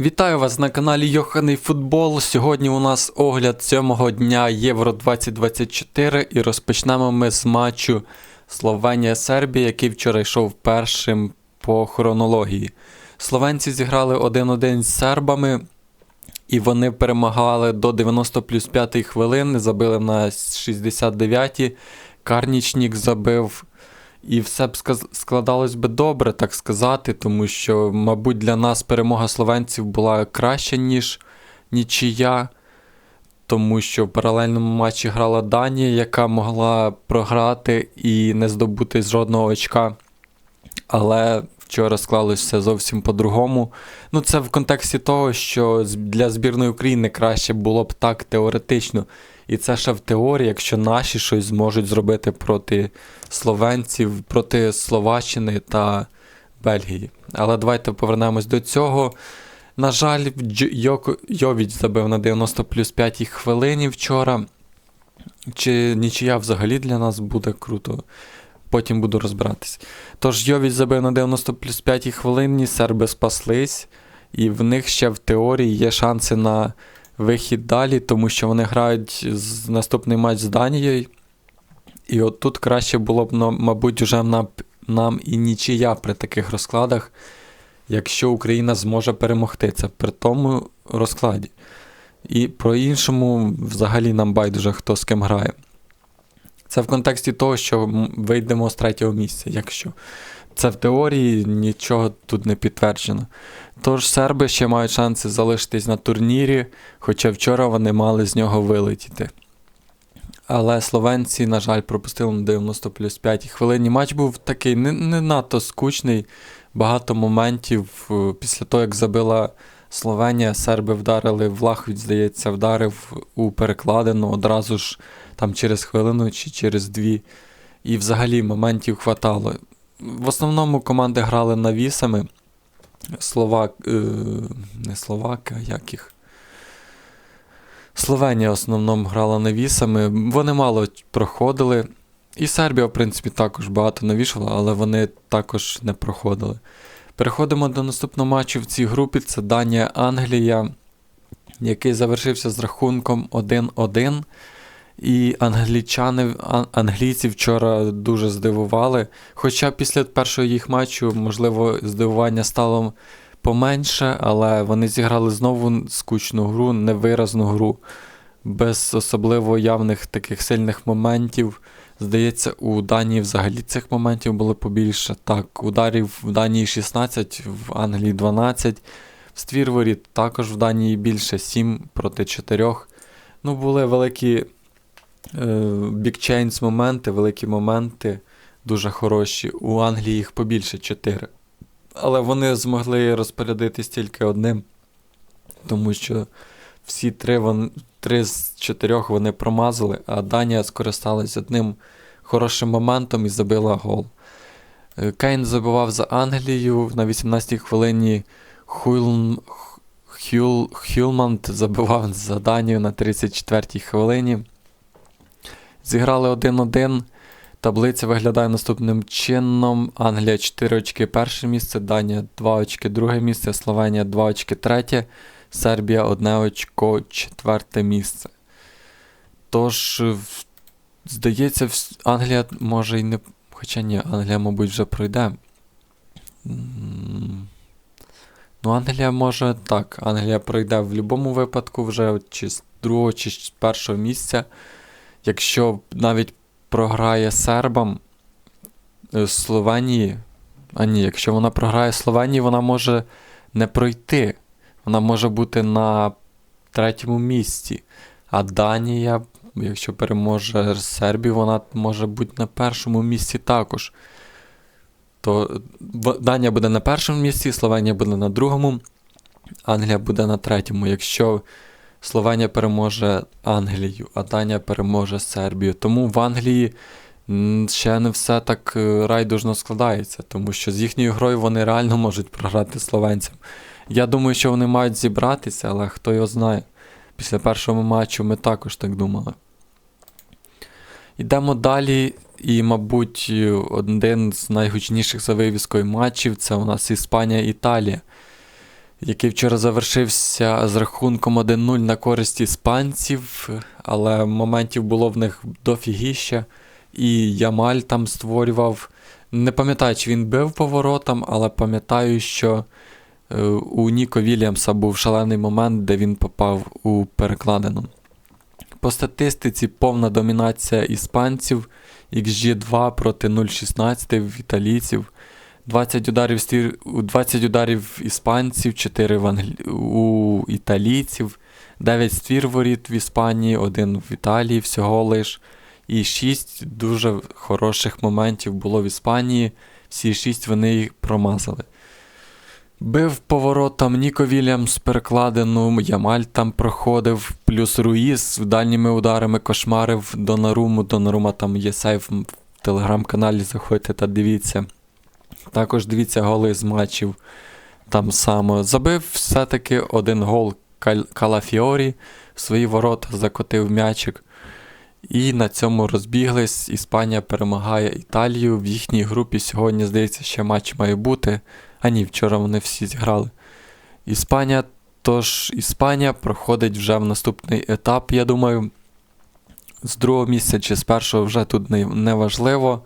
Вітаю вас на каналі Йоханий Футбол. Сьогодні у нас огляд сьомого дня Євро 2024 і розпочнемо ми з матчу Словенія-Сербія, який вчора йшов першим по хронології. Словенці зіграли 1-1 з сербами, і вони перемагали до 90 плюс 5 хвилини, забили на 69-ті. Карнічнік забив. І все б складалось би добре, так сказати, тому що, мабуть, для нас перемога словенців була краща, ніж нічия, тому що в паралельному матчі грала Данія, яка могла програти і не здобути жодного очка. Але вчора склалося зовсім по-другому. Ну, це в контексті того, що для збірної України краще було б так теоретично. І це ще в теорії, якщо наші щось зможуть зробити проти словенців, проти Словаччини та Бельгії. Але давайте повернемось до цього. На жаль, Дж- Йовіч забив на 90 плюс 5 хвилині вчора. Чи нічия взагалі для нас буде круто? Потім буду розбиратись. Тож Йовіч забив на 90 плюс 5 хвилині, серби спаслись, і в них ще в теорії є шанси на вихід далі, тому що вони грають з наступний матч з Данією. І от тут краще було б, ну, мабуть, вже нам, нам і нічия при таких розкладах, якщо Україна зможе перемогти це при тому розкладі. І про іншому взагалі нам байдуже хто з ким грає. Це в контексті того, що вийдемо з третього місця, якщо. Це в теорії нічого тут не підтверджено. Тож серби ще мають шанси залишитись на турнірі, хоча вчора вони мали з нього вилетіти. Але словенці, на жаль, пропустили на 90 плюс 5 хвилині. Матч був такий не, не надто скучний. Багато моментів е, після того, як забила Словенія, серби вдарили, Влахович, здається, вдарив у перекладину одразу ж там через хвилину чи через дві. І взагалі моментів хватало. В основному команди грали навісами. Словак. Е, не Словаки, а як їх? Словенія в основному грала навісами. Вони мало проходили. І Сербія, в принципі, також багато навішала, але вони також не проходили. Переходимо до наступного матчу в цій групі. Це Данія-Англія, який завершився з рахунком 1-1. І англічани, англійці вчора дуже здивували. Хоча після першого їх матчу, можливо, здивування стало поменше, але вони зіграли знову скучну гру, невиразну гру, без особливо явних таких сильних моментів. Здається, у Данії взагалі цих моментів було побільше. Так, ударів в Данії 16, в Англії 12. В ствір воріт також в Данії більше 7 проти 4. Ну, були великі бікчейнс моменти, великі моменти, дуже хороші. У Англії їх побільше 4. Але вони змогли розпорядитись тільки одним, тому що всі три, вон, три з чотирьох вони промазали, а Данія скористалась одним хорошим моментом і забила гол. Е, Кейн забивав за Англію на 18-й хвилині. Хуйл... Хюл... Хюлмант забивав за Данію на 34-й хвилині. Зіграли 1-1. Таблиця виглядає наступним чином: Англія 4 очки перше місце, Данія 2 очки друге місце, Словенія 2 очки третє, Сербія 1 очко четверте місце. Тож, здається, Англія може і не. Хоча ні, Англія, мабуть, вже пройде. Ну, Англія може так. Англія пройде в будь-якому випадку вже чи з другого, чи з першого місця. Якщо навіть програє сербам е, Словенії. А ні, якщо вона програє Словенії, вона може не пройти. Вона може бути на третьому місці. А Данія, якщо переможе Сербію, вона може бути на першому місці також. То Данія буде на першому місці, Словенія буде на другому, Англія буде на третьому. Якщо Словенія переможе Англію, а Данія переможе Сербію. Тому в Англії ще не все так е, райдужно складається, тому що з їхньою грою вони реально можуть програти словенцям. Я думаю, що вони мають зібратися, але хто його знає. Після першого матчу ми також так думали. Йдемо далі. І, мабуть, один з найгучніших за вивіскою матчів це у нас Іспанія-Італія. Який вчора завершився з рахунком 1-0 на користь іспанців, але моментів було в них дофігіще. І Ямаль там створював. Не пам'ятаю, чи він бив поворотом, але пам'ятаю, що е, у Ніко Вільямса був шалений момент, де він попав у перекладину. По статистиці повна домінація іспанців, XG2 проти 0,16 в італійців. 20 ударів стір... 20 ударів іспанців, 4 в англі... у італійців, 9 ствір воріт в Іспанії, 1 в Італії всього лиш. І 6 дуже хороших моментів було в Іспанії. Всі 6 вони їх промазали. Бив поворотом Ніко Вільямс перекладину, Ямаль там проходив, плюс Руїс дальніми ударами кошмарив Донаруму. Донарума там є сейф в телеграм-каналі, заходьте та дивіться. Також дивіться голи з матчів там само. Забив все-таки один гол Калафіорі, в свої ворота закотив м'ячик. І на цьому розбіглись. Іспанія перемагає Італію. В їхній групі сьогодні, здається, ще матч має бути. А ні, вчора вони всі зіграли. Іспанія, тож Іспанія проходить вже в наступний етап, я думаю. З другого місця чи з першого вже тут не, важливо.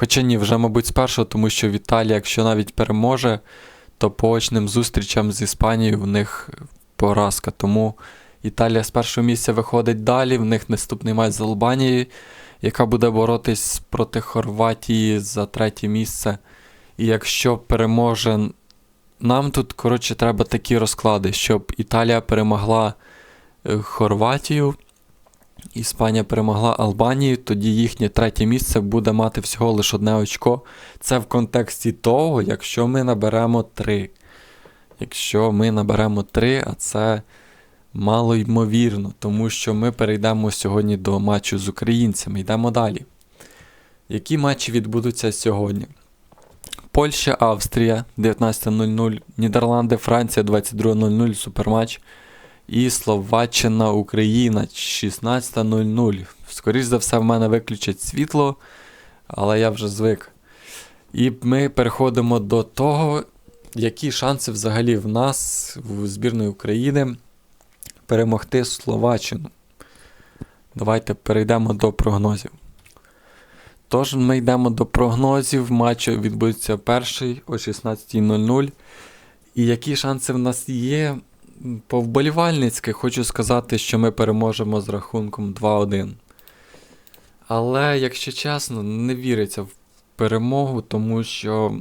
Хоча ні, вже, мабуть, з першого, тому що в Італії, якщо навіть переможе, то по очним зустрічам з Іспанією в них поразка. Тому Італія з першого місця виходить далі. В них наступний матч з Албанією, яка буде боротись проти Хорватії за третє місце. І якщо переможе, нам тут, коротше, треба такі розклади, щоб Італія перемогла е, Хорватію, Іспанія перемогла Албанію, тоді їхнє третє місце буде мати всього лише одне очко. Це в контексті того, якщо ми наберемо 3. Якщо ми наберемо 3, а це мало ймовірно, тому що ми перейдемо сьогодні до матчу з українцями. Йдемо далі. Які матчі відбудуться сьогодні? Польща, Австрія 19.00, Нідерланди, Франція 22.00, суперматч. І Словаччина, Україна 16.00. Скоріше за все, в мене виключать світло, але я вже звик. І ми переходимо до того, які шанси взагалі в нас, в збірної України, перемогти Словаччину. Давайте перейдемо до прогнозів. Тож ми йдемо до прогнозів. Матч відбудеться перший о 16.00. І які шанси в нас є? По вболівальницьки хочу сказати, що ми переможемо з рахунком 2-1. Але, якщо чесно, не віриться в перемогу, тому що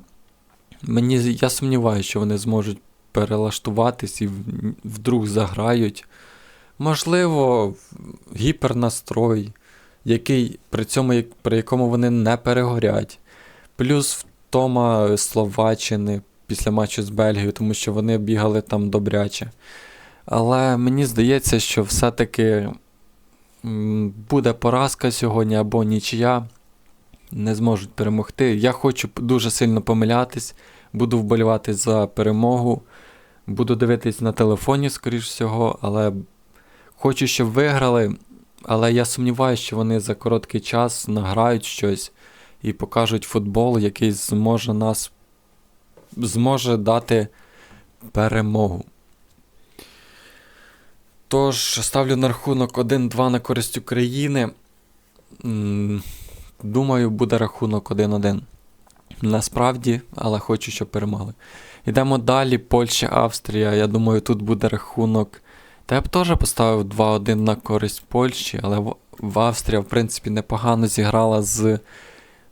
мені, я сумніваюся, що вони зможуть перелаштуватись і вдруг заграють. Можливо, гіпернастрой, який при цьому, при якому вони не перегорять. Плюс втома Словаччини після матчу з Бельгією, тому що вони бігали там добряче. Але мені здається, що все-таки буде поразка сьогодні або нічия. Не зможуть перемогти. Я хочу дуже сильно помилятись, буду вболівати за перемогу. Буду дивитись на телефоні, скоріш всього, але хочу, щоб виграли. Але я сумніваюся, що вони за короткий час награють щось і покажуть футбол, який зможе нас зможе дати перемогу. Тож, ставлю на рахунок 1-2 на користь України. Думаю, буде рахунок 1-1. Насправді, але хочу, щоб перемогли. Йдемо далі. Польща, Австрія. Я думаю, тут буде рахунок. Та я б теж поставив 2-1 на користь Польщі, але в- Австрія, в принципі, непогано зіграла з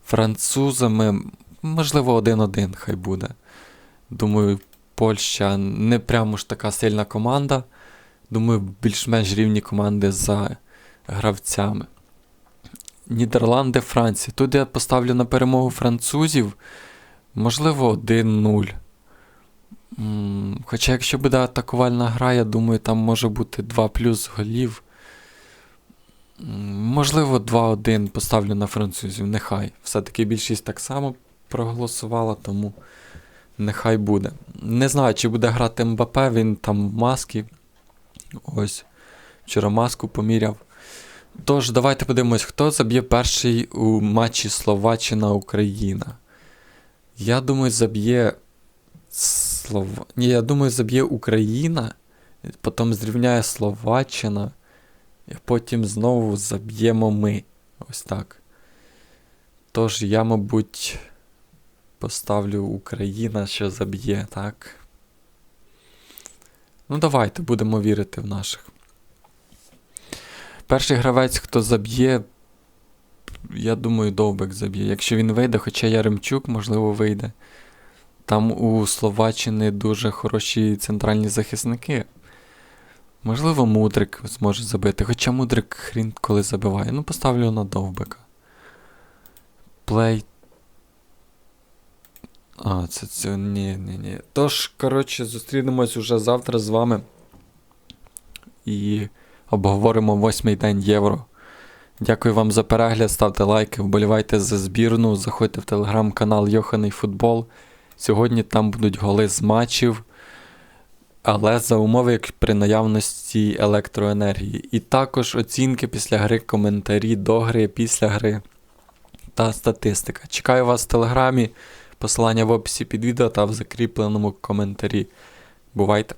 французами. Можливо, 1-1 хай буде. Думаю, Польща не прямо ж така сильна команда. Думаю, більш-менш рівні команди за гравцями. Нідерланди, Франція. Тут я поставлю на перемогу французів. Можливо, 1-0. Хоча, якщо буде атакувальна гра, я думаю, там може бути 2 плюс голів. Можливо, 2-1 поставлю на французів. Нехай. Все-таки більшість так само проголосувала, тому нехай буде. Не знаю, чи буде грати Мбапе, він там в маскі. Ось. Вчора маску поміряв. Тож, давайте подивимось, хто заб'є перший у матчі Словаччина-Україна. Я думаю, заб'є С- Слова. Ні, я думаю, заб'є Україна, потім зрівняє Словаччина, і потім знову заб'ємо ми. Ось так. Тож я, мабуть, поставлю Україна, що заб'є, так? Ну, давайте будемо вірити в наших. Перший гравець, хто заб'є, я думаю, Довбек заб'є. Якщо він вийде, хоча Яремчук, можливо, вийде. Там у Словаччини дуже хороші центральні захисники. Можливо, Мудрик зможе забити. Хоча Мудрик хрін коли забиває. Ну, поставлю на Довбека. Плей. А, це це. Ні, ні, ні. Тож, коротше, зустрінемось уже завтра з вами. І обговоримо восьмий день євро. Дякую вам за перегляд, ставте лайки, вболівайте за збірну, заходьте в телеграм-канал Йоханий Футбол. Сьогодні там будуть голи з матчів, але за умови як при наявності електроенергії. І також оцінки після гри, коментарі до гри, після гри та статистика. Чекаю вас в телеграмі, посилання в описі під відео та в закріпленому коментарі. Бувайте!